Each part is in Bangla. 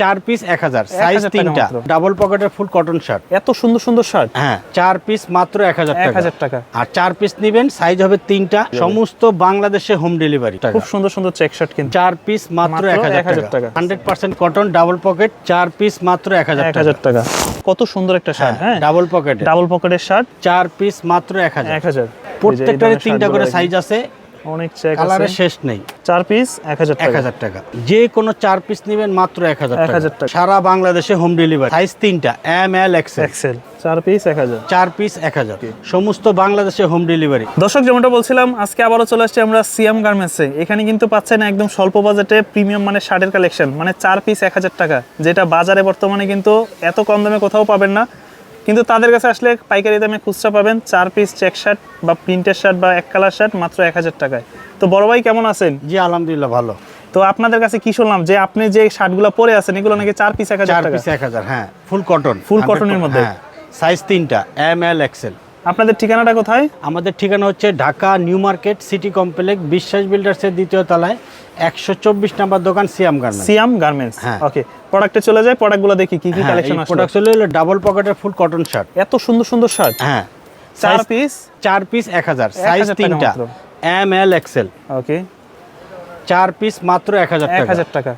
চার পিস এক হাজার সাইজ তিনটা ডাবল পকেটের ফুল কটন শার্ট এত সুন্দর সুন্দর শার্ট হ্যাঁ চার পিস মাত্র এক হাজার টাকা। হাজার টাকা। আর চার পিস নিবেন সাইজ হবে তিনটা সমস্ত বাংলাদেশে হোম ডেলিভারি খুব সুন্দর সুন্দর চেক শার্ট কিন্তু। চার পিস মাত্র এক হাজার টাকা। Hundred percent cotton double pocket চার পিস মাত্র এক হাজার হাজার টাকা। কত সুন্দর একটা শার্ট হ্যাঁ ডাবল পকেট ডাবল পকেটের শার্ট চার পিস মাত্র এক হাজার। এক হাজার। তিনটা করে সাইজ আছে। অনেক চেক কালারের শেষ নেই। চার পিস এক হাজার এক হাজার টাকা। যে কোনো চার পিস নেবেন মাত্র এক হাজার 1000 টাকা। টাকা। সারা বাংলাদেশে হোম ডেলিভারি সাইজ তিনটা এম এল এক্সেল এক্সেল চার পিস এক হাজার। চার পিস এক হাজার। সমস্ত বাংলাদেশে হোম ডেলিভারি দর্শক যেমনটা বলছিলাম আজকে আবারও চলে আসছি আমরা সিএম গার্মেন্টসে এখানে কিন্তু পাচ্ছেন একদম স্বল্প বাজেটে প্রিমিয়াম মানে শার্টের কালেকশন মানে চার পিস এক হাজার টাকা। যেটা বাজারে বর্তমানে কিন্তু এত কম দামে কোথাও পাবেন না। কিন্তু তাদের কাছে আসলে পাইকারি দামে খুচরা পাবেন চার পিস চেক শার্ট বা প্রিন্টের শার্ট বা এক কালার শার্ট মাত্র এক হাজার টাকায়। তো বড় ভাই কেমন আছেন? জি আলহামদুলিল্লাহ ভালো। তো আপনাদের কাছে কি শুনলাম যে আপনি যে শার্টগুলো পরে আছেন এগুলো নাকি চার পিস এক হাজার চার টাকা? পিস এক হাজার হ্যাঁ ফুল কটন ফুল কটনের মধ্যে? সাইজ তিনটা এম এল এক্সেল আপনাদের ঠিকানাটা কোথায়? আমাদের ঠিকানা হচ্ছে Dhaka new market city complex Biswas বিল্ডার্সের দ্বিতীয় তলায় একশো চব্বিশ নাম্বার দোকান সিয়াম গার্মেন্টস। সিয়াম গার্মেন্টস। হ্যাঁ। ওকে প্রোডাক্টে চলে যায় প্রোডাক্টগুলো দেখি কি কি কালেকশন আসলে। প্রোডাক্ট হলো ডাবল পকেটের ফুল কটন শার্ট এত সুন্দর সুন্দর শার্ট হ্যাঁ। চার পিস চার পিস এক হাজার। সাইজ তিনটা। এম এল এক্সেল ওকে চার পিস মাত্র এক হাজার এক টাকা। হাজার টাকা।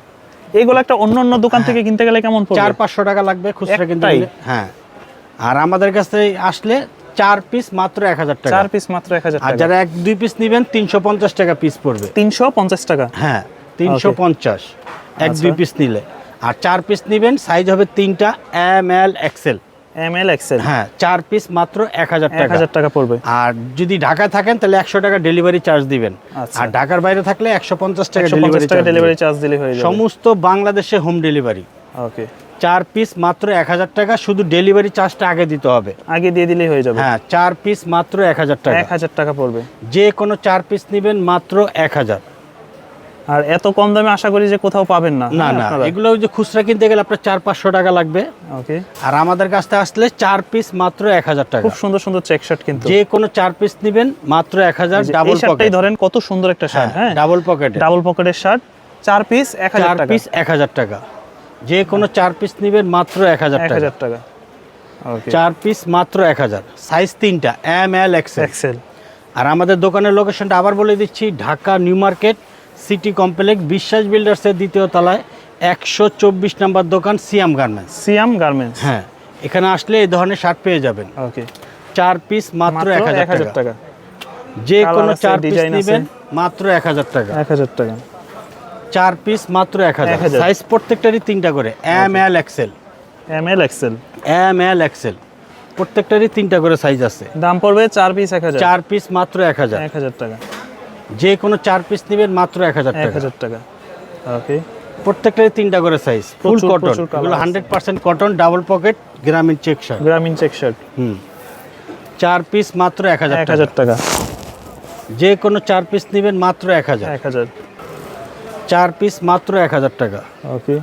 এইগুলো একটা অন্য অন্য দোকান থেকে কিনতে গেলে কেমন পড়বে? চার পাঁচশো টাকা লাগবে খুচরা কিনতে হ্যাঁ। আর আমাদের কাছে আসলে চার পিস মাত্র এক হাজার টাকা। চার পিস মাত্র এক হাজার আর যারা এক দুই পিস নিবেন তিনশো পঞ্চাশ টাকা পিস পড়বে। তিনশো পঞ্চাশ টাকা? হ্যাঁ তিনশো পঞ্চাশ। এক আচ্ছা। দুই পিস নিলে। আর চার পিস নিবেন সাইজ হবে তিনটা M L XL M L XL হ্যাঁ চার পিস মাত্র এক হাজার এক টাকা হাজার টাকা পড়বে। আর যদি ঢাকায় থাকেন তাহলে একশো টাকা ডেলিভারি চার্জ দিবেন। আচ্ছা। আর ঢাকার বাইরে থাকলে একশো পঞ্চাশ টাকা ডেলিভারি চার্জ দিলে হয়ে সমস্ত বাংলাদেশে হোম ডেলিভারি ওকে চার পিস মাত্র এক হাজার টাকা শুধু ডেলিভারি চার্জটা আগে দিতে হবে। আগে দিয়ে দিলেই হয়ে যাবে। হ্যাঁ চার পিস মাত্র এক হাজার টাকা। এক হাজার টাকা পড়বে। যে কোনো চার পিস নেবেন মাত্র এক হাজার। আর এত কম দামে আশা করি যে কোথাও পাবেন না। না না এগুলো যে খুচরা কিনতে গেলে আপনার চার পাঁচশো টাকা লাগবে। ওকে আর আমাদের কাছ থেকে আসলে চার পিস মাত্র এক হাজার টাকা। খুব সুন্দর সুন্দর চেক শার্ট কিন্তু। যে কোনো চার পিস নেবেন মাত্র এক হাজার ডাবল পকেট ধরেন কত সুন্দর একটা শার্ট হ্যাঁ। ডাবল পকেট ডাবল পকেটের শার্ট চার পিস এক হাজার চার পিস এক হাজার টাকা। যে কোনো চার পিস নেবেন মাত্র এক হাজার এক হাজার টাকা। চার পিস মাত্র এক হাজার। সাইজ তিনটা এম এল এক্সেল এক্সেল আর আমাদের দোকানের লোকেশনটা আবার বলে দিচ্ছি Dhaka new market city complex Biswas বিল্ডার্সের দ্বিতীয় তলায় একশো চব্বিশ নাম্বার দোকান সিয়াম গার্মেন্টস সিয়াম গার্মেন্টস হ্যাঁ এখানে আসলে এই ধরনের শার্ট পেয়ে যাবেন। ওকে চার পিস মাত্র এক হাজার টাকা। টাকা। যে কোনো চার পিস নেবেন মাত্র এক হাজার টাকা। এক হাজার টাকা। চার পিস মাত্র এক হাজার। সাইজ প্রত্যেকটারই তিনটা করে। M L XL M L XL M L XL প্রত্যেকটারই তিনটা করে সাইজ আছে। দাম পড়বে চার পিস এক হাজার। চার পিস মাত্র এক হাজার। এক হাজার টাকা। যে কোনো চার পিস নেবেন মাত্র এক হাজার এক হাজার টাকা। ওকে প্রত্যেকটারই তিনটা করে সাইজ ফুল কটন এগুলো hundred percent cotton double pocket Grameen check shirt Grameen check shirt হুম। চার পিস মাত্র এক হাজার এক হাজার টাকা। যে কোনো চার পিস নেবেন মাত্র এক হাজার। এক হাজার। চার পিস মাত্র এক হাজার টাকা। ওকে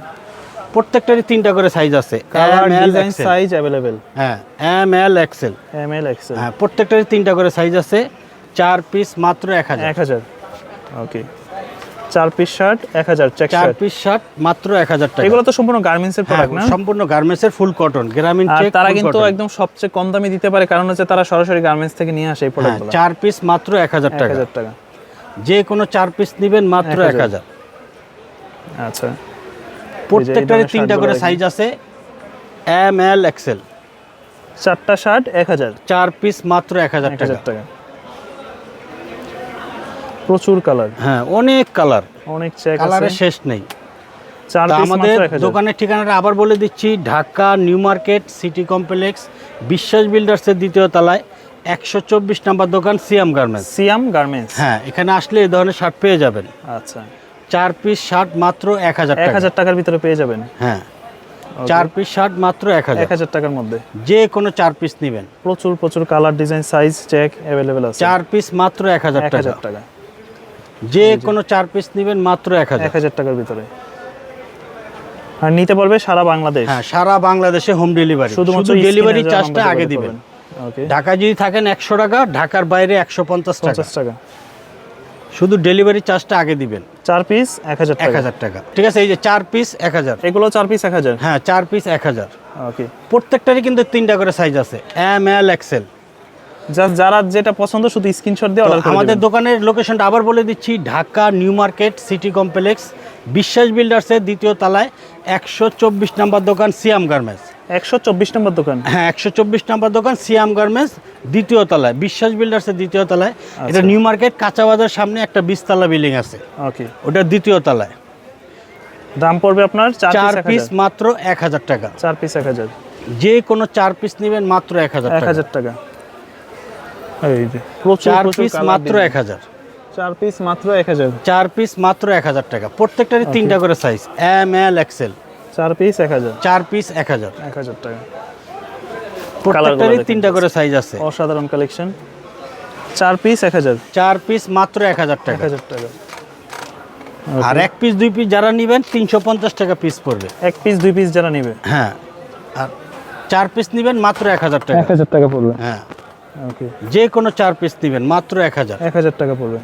প্রত্যেকটারই তিনটা করে সাইজ আছে। কালার ডিজাইন সাইজ অ্যাভেলেবেল হ্যাঁ M L XL M L XL হ্যাঁ প্রত্যেকটারই তিনটা করে সাইজ আছে। চার পিস মাত্র এক হাজার। এক হাজার। ওকে চার পিস শার্ট এক হাজার চার পিস শার্ট মাত্র এক হাজার টাকা। এগুলো তো সম্পূর্ণ গার্মেন্টসের হ্যাঁ, প্রোডাক্ট না? সম্পূর্ণ গার্মেন্টসের ফুল কটন গ্রামীণ চেক তারা কিন্তু একদম সবচেয়ে কম দামে দিতে পারে কারণ হচ্ছে তারা সরাসরি গার্মেন্টস থেকে নিয়ে আসে এই হ্যাঁ, প্রোডাক্টগুলো চার পিস মাত্র এক হাজার এক টাকা হাজার টাকা। যে কোনো চার পিস নেবেন মাত্র এক হাজার। আচ্ছা। প্রত্যেকটারই তিনটা করে সাইজ আছে এম এল এক্সেল চারটা শার্ট এক হাজার। চার পিস মাত্র এক হাজার এক টাকা। প্রচুর কালার হ্যাঁ অনেক কালার অনেক কালারের শেষ নেই। আমাদের দোকানের ঠিকানাটা আবার বলে দিচ্ছি Dhaka new market city complex Biswas বিল্ডার্সের দ্বিতীয় তলায় একশো চব্বিশ নাম্বার দোকান সিয়াম গার্মেন্টস। সিয়াম গার্মেন্টস। হ্যাঁ এখানে আসলে এই ধরনের শার্ট পেয়ে যাবেন। আচ্ছা। চার পিস শার্ট মাত্র এক হাজার এক হাজার টাকার ভিতরে পেয়ে যাবেন। হ্যাঁ। চার পিস শার্ট মাত্র এক হাজার। এক হাজার টাকার মধ্যে। যে কোনো চার পিস নেবেন। প্রচুর প্রচুর colour design size check available আছে। চার পিস মাত্র এক হাজার টাকা। টাকা। যে কোনো চার পিস নেবেন মাত্র এক হাজার। এক হাজার টাকার ভিতরে। আর নিতে পারবে সারা বাংলাদেশ। হ্যাঁ সারা বাংলাদেশে হোম ডেলিভারি শুধুমাত্র ডেলিভারি চার্জটা আগে দিবেন। ঢাকা যদি থাকেন একশো টাকা ঢাকার বাইরে একশো পঞ্চাশ টাকা। শুধু ডেলিভারি চার্জটা আগে দিবেন। চার পিস এক হাজার এক হাজার টাকা। ঠিক আছে এই যে চার পিস এক হাজার। এগুলো চার পিস এক হাজার? হ্যাঁ চার পিস এক হাজার। ওকে প্রত্যেকটারই কিন্তু তিনটা করে সাইজ আছে। এম এল এক্সেল জাস্ট যারা যেটা পছন্দ শুধু স্ক্রিনশট দিয়ে অর্ডার আমাদের আমাদের দোকানের লোকেশনটা আবার বলে দিচ্ছি Dhaka new market city complex Biswas বিল্ডার্সের দ্বিতীয় তলায় একশো চব্বিশ নাম্বার দোকান সিয়াম গার্মেন্টস একশো চব্বিশ নম্বর দোকান। হ্যাঁ একশো চব্বিশ নাম্বার দোকান সিয়াম গার্মেন্টস দ্বিতীয় তলায় বিশ্বাস বিল্ডার্সের দ্বিতীয় তলায়। আচ্ছা। এটা নিউ মার্কেট কাঁচা বাজার সামনে একটা বিশতলা বিল্ডিং আছে। ওকে ওটা দ্বিতীয় তলায়। দাম পড়বে আপনার চার পিস মাত্র এক হাজার টাকা। চার পিস এক হাজার। যে কোনো চার পিস নেবেন মাত্র এক হাজার এক হাজার টাকা। চার পিস মাত্র এক হাজার। চার পিস মাত্র এক হাজার। চার পিস মাত্র এক হাজার টাকা। প্রত্যেকটারই তিনটা করে সাইজ এম এল এক্সেল চার পিস এক হাজার। চার পিস এক হাজার। এক হাজার টাকা। প্রত্যেকটারই তিনটা করে সাইজ আছে। অসাধারণ কালেকশন চার পিস এক হাজার। চার পিস মাত্র এক হাজার টাকা। এক হাজার টাকা। আর এক পিস দুই পিস যারা নেবেন তিনশো পঞ্চাশ টাকা পিস পড়বে। এক পিস দুই পিস যারা নেবে। হ্যাঁ। আর চার পিস নেবেন মাত্র এক হাজার টাকা। এক হাজার টাকা পড়বে। হ্যাঁ। ওকে যে কোনো চার পিস নেবেন মাত্র এক হাজার। এক হাজার টাকা পড়বে।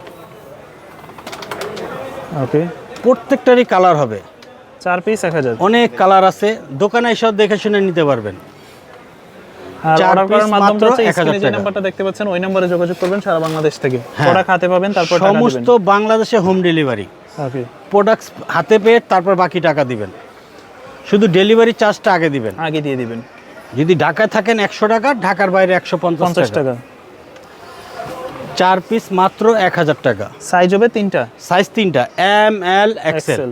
ওকে প্রত্যেকটারই কালার হবে। চার পিস এক হাজার। অনেক কালার আছে। দোকানে এসব দেখে শুনে নিতে পারবেন। আর চার অর্ডার করার piece হচ্ছে স্ক্রিনে যে নাম্বারটা দেখতে পাচ্ছেন ওই নম্বরে যোগাযোগ করবেন সারা বাংলাদেশ থেকে। হ্যাঁ। প্রোডাক্ট হাতে পাবেন তারপর সমস্ত বাংলাদেশে হোম ডেলিভারি ওকে প্রোডাক্টস হাতে পেয়ে তারপর বাকি টাকা দিবেন। শুধু ডেলিভারি চার্জটা আগে দিবেন। আগে দিয়ে দিবেন। যদি ঢাকায় থাকেন একশো টাকা ঢাকার বাইরে একশো পঞ্চাশ টাকা। চার পিস মাত্র এক হাজার টাকা। সাইজ হবে তিনটা। সাইজ তিনটা। এম এল এক্সেল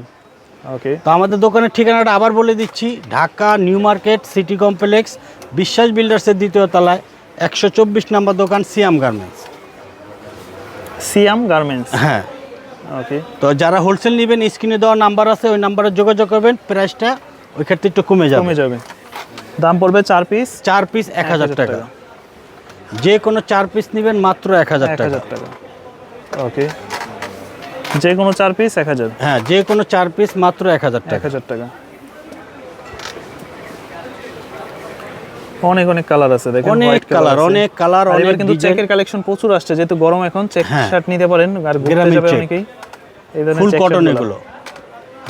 ওকে তো আমাদের দোকানের ঠিকানাটা আবার বলে দিচ্ছি Dhaka new market city complex Biswas বিল্ডার্সের দ্বিতীয় তলায় একশো চব্বিশ নম্বর দোকান সিয়াম গার্মেন্টস সিয়াম গার্মেন্টস হ্যাঁ। ওকে তো যারা হোলসেল নেবেন স্ক্রিনে দেওয়া নাম্বার আছে ওই নাম্বারে যোগাযোগ করবেন প্রাইসটা ওই ক্ষেত্রে একটু কমে যাবে। কমে যাবে। দাম পড়বে চার পিস চার পিস এক হাজার টাকা। যে কোনো চার পিস নেবেন মাত্র এক হাজার টাকা হাজার টাকা। ওকে যে কোনো চার পিস এক হাজার? হ্যাঁ যে কোনো চার পিস মাত্র এক হাজার এক টাকা। হাজার টাকা। অনেক অনেক কালার আছে দেখেন অনেক কালার অনেক কালার অনেক কিন্তু চেকের কালেকশন প্রচুর আসছে যেহেতু গরম এখন চেক হ্যাঁ। শার্ট নিতে পারেন আর ঘুরতে গ্রামীণ যাবে অনেকেই। এই ধরনের ফুল কটন এগুলো।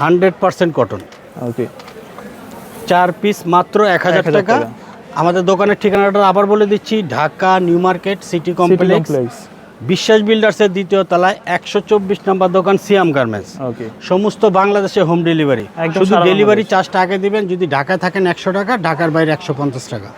হান্ড্রেড পার্সেন্ট কটন ওকে চার পিস মাত্র এক হাজার 1000 টাকা। আমাদের দোকানের ঠিকানাটা আবার বলে দিচ্ছি Dhaka new market city complex. Biswas বিল্ডার্সের দ্বিতীয় তলায় একশো চব্বিশ নম্বর দোকান সিয়াম গার্মেন্টস। সমস্ত বাংলাদেশে হোম ডেলিভারি শুধু ডেলিভারি। চার্জটা আগে দিবেন যদি ঢাকায় থাকেন একশো টাকা ঢাকার বাইরে একশো পঞ্চাশ টাকা।